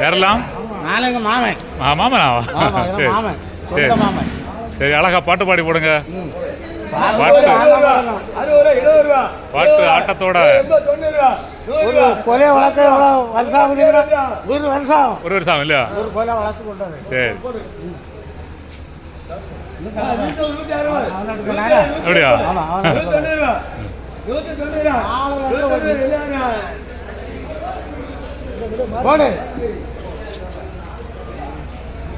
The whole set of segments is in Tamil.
யாரெல்லாம் எங்க மாமன். ஆ, மாமனாவா? சரி. மாமன். சரி. சொந்த மாமன். சரி அழகா பாட்டு பாடி போடுங்க. பாட்டு. பாட்டு ஆட்டத்தோட. ஒரு கொலையை வளர்க்க எவ்வளோ வருஷம்? ஒரு வருஷம். ஒரு வருஷம் இல்லையா? ஒரு கொலை வளர்த்து கொண்டாரு சரி. ஆ, போடு.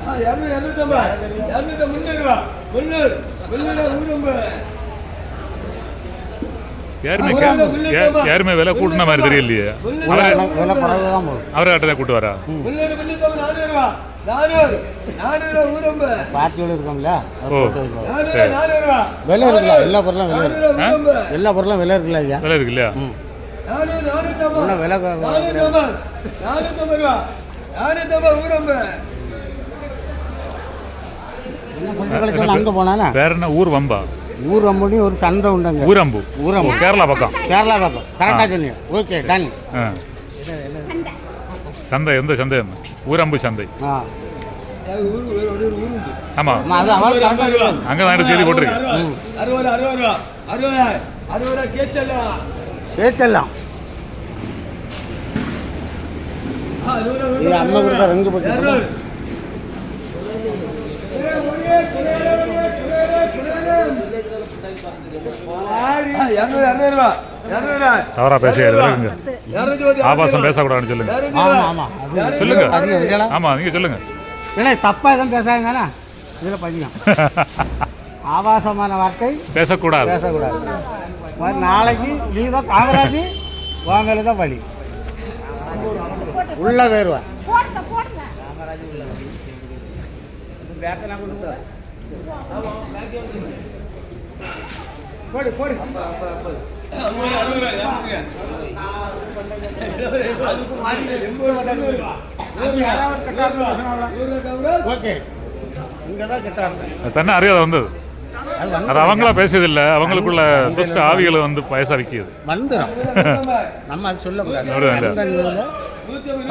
ஆ, இருநூறு இருநூத்தம்பது. இருநூத்தி முந்நூறு ரூபா. முந்நூறு முந்நூறு ஊரம்பு யாருமே கே- யா- யாருமே விலை கூட்டின மாதிரி தெரியலையே. அவரை ஆட்டத்தை கூட்டு வரா? பார்ட்டியோடு இருக்கோம்ல? விலை இருக்குல்ல? எல்லா பொருளும் விலை எல்லா பொருளும் விலை இருக்குல்ல ஐயா? விலை இருக்கு அங்கே போனானா வேற என்ன ஊர் வம்பா ஊர் அம்புனி ஒரு சண்டை உண்டுங்க ஊரம்பு ஊரம்பு. கேரளா பக்கம் கேரளா பக்கம் கரெக்டாக சொன்னீங்க ஓகே டன் ஆ. சந்தை எந்த சந்தை? ஊரம்பு சந்தை ஆமா. அங்கதான் எடுத்து செய்தி போட்டிருக்கு. அறுபது அறுபது ரூபா அறுபது அறுபது ரூபா கேச்சல்லாம் பேச்செல்லாம். இது அம்மா கொடுத்த தவறா பத்து ஆபாசம் பேசக்கூடாதுன்னு சொல்லுங்க. சொல்லுங்க. ஆமா நீங்க சொல்லுங்க. இல்லை தப்பாக எதுவும் பேசாங்கண்ணா இதில் பதிகம் ஆபாசமான வார்த்தை பேசக்கூடாது. பேசக்கூடாது. நாளைக்கு நீ தான் காமராஜ் மேலே தான் பழி உள்ள போடுங்க போடு போடு. ஓகே இங்கே தான் கிட்ட இருந்தேன் தன்னை அறியாத வந்தது. அது அவங்களா பேசியதில்லை. அவங்களுக்குள்ள துஷ்ட ஆவிகளை வந்து பயசா விற்கிது வந்துடும் நம்ம அது சொல்லக்கூடாது.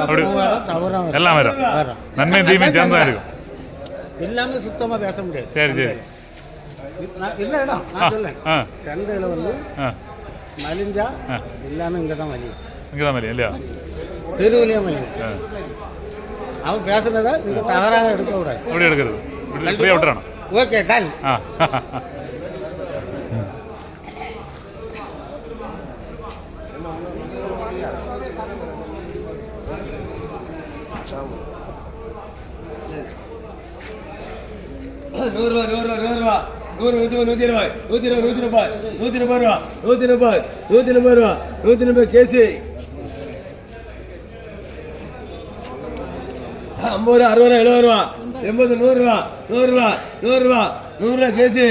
அப்படி. எல்லாம் வரும். நன்மை தீமை சேர்ந்து இருக்கும். எல்லாமே சுத்தமாக பேச முடியாது. சரி சரி. இல்லை இடம் நான் சொல்லேன் சந்தையில் வந்து மலிஞ்சா. எல்லாமே இங்கே தான் மலியும். இங்கே தான் மாதிரி இல்லையா? தெருவிலேயே மலியும். அவன் பேசுனதை நீங்கள் தவறாக எடுக்கக்கூடாது. எப்படி எடுக்கிறது. இப்படியே விட்டுறானோ? ஓகே டன் ஆ. நூறு ரூபா நூறு ரூபா நூறு ரூபா நூறு நூற்றி நூற்றி இருபது. நூற்றி இருபது நூற்றி முப்பது. நூற்றி முப்பது ரூபா நூற்றி முப்பது. நூற்றி முப்பது ரூபா நூற்றி முப்பது கேசி. ஐம்பது ரூபா அறுபது ரூபா எழுபது ரூபா. எண்பது நூறுரூவா நூறுரூவா நூறுரூவா நூறுரூவா கேசி.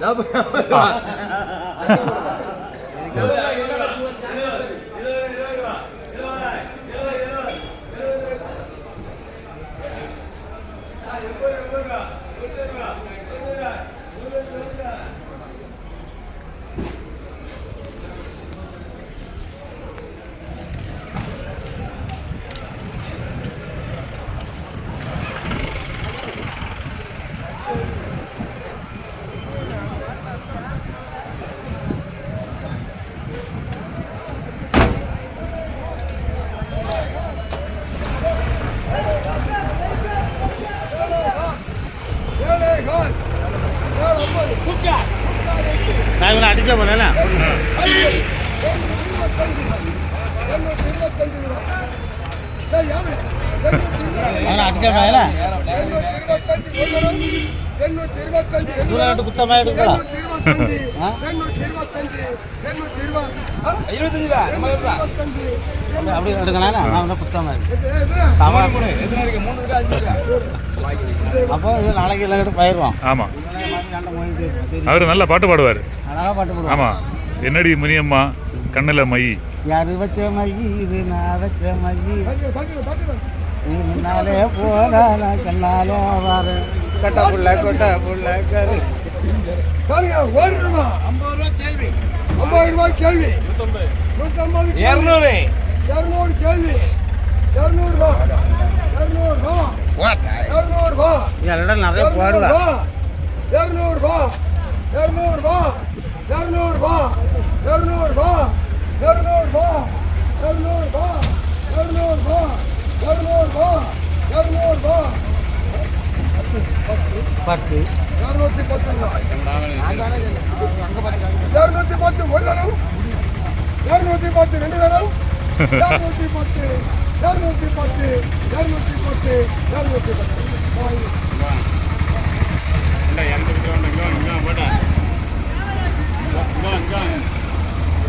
நாற்பது நாற்பது ரூபா நான் அடிக்க அவனை அடிக்க போனேன் தூரம் குத்தமாக எடுக்கலாம் அப்படி- அப்படி எடுக்கணும் நான் வந்து குத்தமாக அப்போ இது நாளைக்கு எல்லாம் பயிர்வான் ஆமாம் அவர் நல்லா பாட்டு பாடுவார். அழகாக பாட்டு போடுவான் ஆமாம் என்னடி முனியம்மா கண்ணில் மை? யாரு வச்ச மையி இது நான் வச்ச மையி நீ முன்னாலே போனா நான் கண்ணாலே வர கட்ட புள்ள கொட்ட புள்ள கரு ஐம்பது ரூபா கேள்வி. ஐம்பது ஐம்பது ரூபாய் கேள்வி நூற்றம்பது. இரநூறு இருநூறு கேள்வி இருநூறு ரூபா இருநூறு ரூபா இருநூறு ரூபா இதெல்லாம் நிறைய போடுவேன் இருநூறு ரூபா இருநூறு ரூபா இருநூறு ரூபா இருநூறு ரூபா இருநூறு ரூபா இருநூறு ரூபா இருநூறு ரூபா இருநூறு ரூபா இருநூறு ரூபா பத்து இருநூத்தி பத்து இருநூத்தி பத்து ஒரு தரம் இருநூத்தி பத்து ரெண்டு தரம் இருநூத்தி பத்து இருநூத்தி பத்து இருநூத்தி பத்து இருநூத்தி பத்து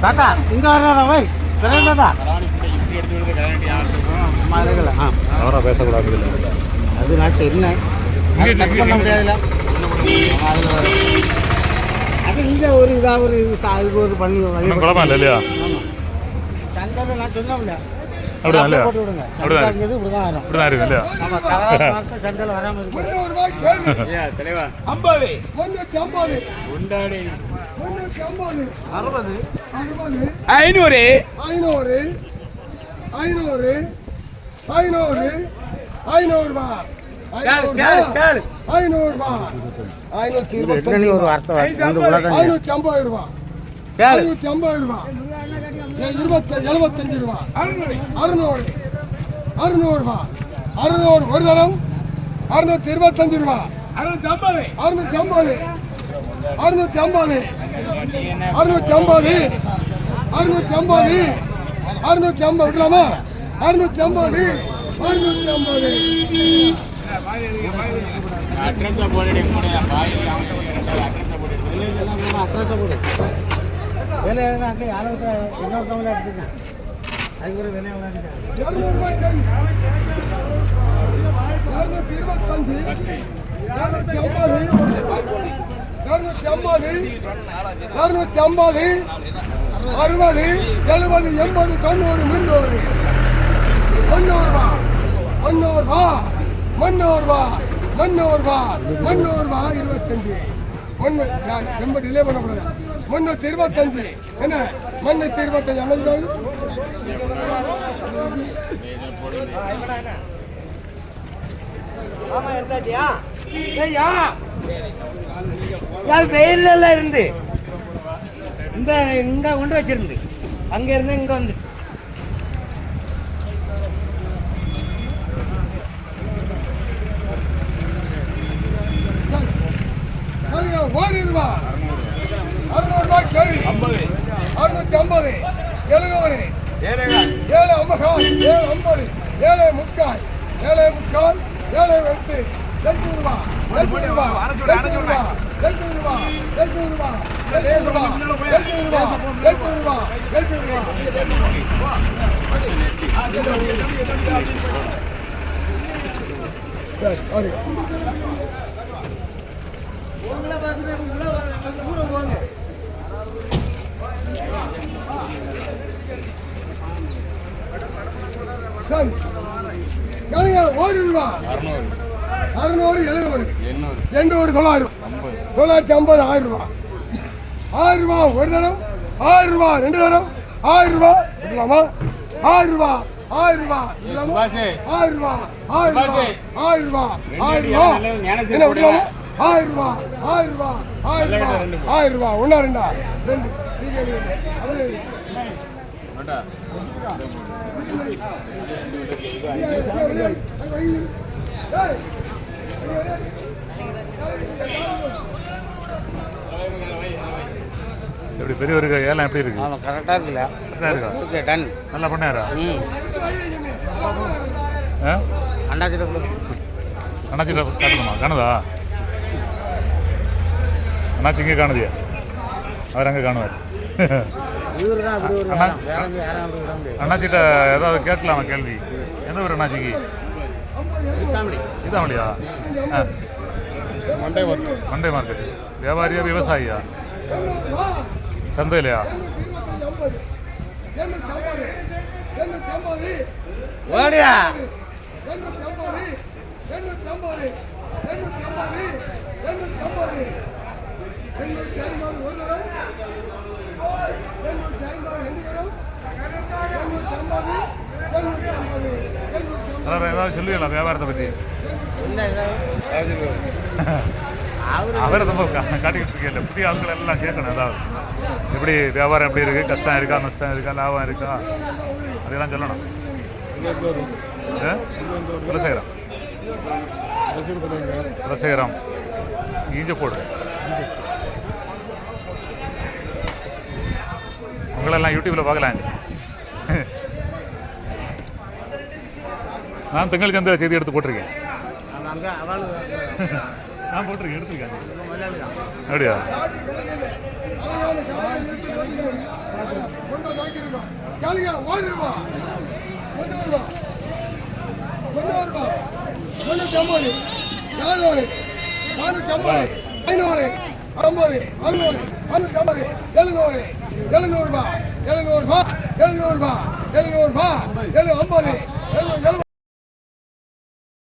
தாத்தா இங்கே வர்றாரா வை தாத்தா அவரா பேசக்கூடாது இல்லை அது நான் சொன்னேன் பண்ண முடியாதுல்ல அது இங்கே ஒரு இதாக ஒரு இது ஒரு பண்ணி ஒன்றும் குழப்பம் இல்லை இல்லையா? ஆமாம் சந்தையில் நான் சொன்னோம்ல அப்படிதான் இல்லையா? போட்டு விடுங்க அப்படிதான் சந்தை இருந்தது இப்படி தான் வரும் இருக்கு இல்லையா? பார்த்து வராமல் ஐம்பது ஐம்பது அறுபது அறுபது. ஐநூறு. ஐநூறு. ஐநூறு. ஐநூறு. ஐநூறு ரூபாய் ஐநூறு ரூபாய் ஐநூத்தி இருபத்தி என்னன்னு ஒரு வார்த்தை ஐநூத்தி ஐம்பது ரூபாய் ஐநூத்தி ஐம்பது ரூபாய் இருபத்தி எழுபத்தஞ்சு ரூபாய் அறுநூறு. அறுநூறு ரூபாய் அறுநூறு ஒரு தரம். அறுநூத்தி இருபத்தஞ்சு ரூபாய் ஐம்பது அறுநூத்தி ஐம்பது. அறுநூத்தி ஐம்பது. அறுநூத்தி ஐம்பது. அறுநூத்தி ஐம்பது. அறுநூத்தி ஐம்பது. விடலாமா? அறுநூத்தி ஐம்பது. அறுநூத்தி ஐம்பது. அட்ரஸை போட்டு அட்ரஸை போடு. வேலை வேணும் அங்கே யாரோ இன்னொருத்தவங்களே எடுத்துக்கேன் அதுக்கு வேலையை விளையாடுங்க அறுநூத்தி ஐம்பது அறுபது எழுபது எண்பது தொண்ணூறு முன்னூறு. முன்னூறு ரூபா முன்னூறு ரூபா முன்னூறு ரூபா முன்னூறுபா முன்னூறுபா முன்னூறுபா முன்னூறுபா இருபத்தஞ்சு. முன்னு ரொம்ப டிலே பண்ணக்கூடாது. முன்னூத்தி இருபத்தஞ்சு. என்ன? முன்னூத்தி இருபத்தஞ்சு அன்னைக்கு வெயில்ல இருந்து. இந்த இங்க கொண்டு வச்சிருந்து. அங்க இருந்து இங்க வந்து. கேளுங்க, ஒரு ரூபா அறுநூறு ரூபாய் கேள்வி. அறுநூத்தி ஐம்பது. எழுநூறு. ஏழு ஐம்பகால் ஏழு ஐம்பது ஏழு முக்கால் ஏழு முக்கால் ஏழு எட்டு எட்டு ரூபா எட்டு ரூபா எட்டு ரூபா எட்டு ரூபா எட்டு ரூபா எட்டு ரூபா எட்டு ரூபா எட்டு ரூபா எட்டு ரூபா சரி, சரி. கேளுங்க ஒரு ரூபா அறுநூறு எழுநூறு எண்ணூறு தொள்ளாயிரம் தொள்ளாயிரத்தி ஐம்பது ஆயிரம் ரூபா ஆயிரம் ரூபா ஒரு தரம் ஆயிரம் ரூபா ரெண்டு தரம் ஆயிரம் ரூபா விடலாமா ஆயிரம் ரூபா ஆயிரம் ரூபா ஆயிரம் ரூபா ஆயிரம் ரூபா ஆயிரம் ரூபா ஆயிரம் ரூபா என்ன விடலாமா ஆயிரம் ரூபா ஆயிரம் ரூபா ஆயிரம் ரூபா ஆயிரம் ரூபா ஒன்றா ரெண்டா ரெண்டு எப்படி பெரியவருக்கு ஏலம் எப்படி இருக்கு? ஆமாம் கரெக்டாக இருக்குல்ல. கரெக்டா இருக்கா? ஓகே டன் நல்லா பண்ணாரா? ம். ஆ? அண்டாச்சிட்ட அண்ணாச்சிட்ட காட்டணுமா காணுதா? அண்ணாச்சி இங்கே காணுதியா? அவர் அங்கே காணுவார். அண்ணாச்சிட்ட ஏதாவது கேட்கலாம் கேள்வி? என்ன ஒரு அண்ணாச்சிக்கு? இதாமலியா மண்டே மார்க்கெட். Monday market. வியாபாரியா விவசாயியா? சந்தையிலையா? ஓடியா. எண்ணூற்றி ஐம்பது ஒரு ஏதாவது சொல்லுவீங்களா வியாபாரத்தை பற்றி அவரை ரொம்ப காட்டிக்கிட்டு புதிய ஆட்கள் எல்லாம் கேட்கணும் ஏதாவது எப்படி வியாபாரம் எப்படி இருக்குது கஷ்டம் இருக்கா நஷ்டம் இருக்கா லாபம் இருக்கா? அதெல்லாம் சொல்லணும். குலசேகரம். குலசேகரம். இஞ்ச போடு. உங்களெல்லாம் யூடியூப்பில் பார்க்கலாங்க. நான் திங்கள் சந்திர செய்தி எடுத்து போட்டிருக்கேன். நான் போட்டிருக்கேன் எடுத்துருக்கேன். அப்படியா? ஒன்றரை தாக்கியிருக்கோம் ஒரு ரூபா ஒன்றரை நானூறு நானூற்றி ஐம்பது ஐநூறு ஐம்பது அறுநூறு அறுநூற்றி ஐம்பது எழுநூறு எழுநூறுபா எழுநூறுபா எழுநூறுபா எழுநூறுபா எழு ஐம்பது எழுநூறு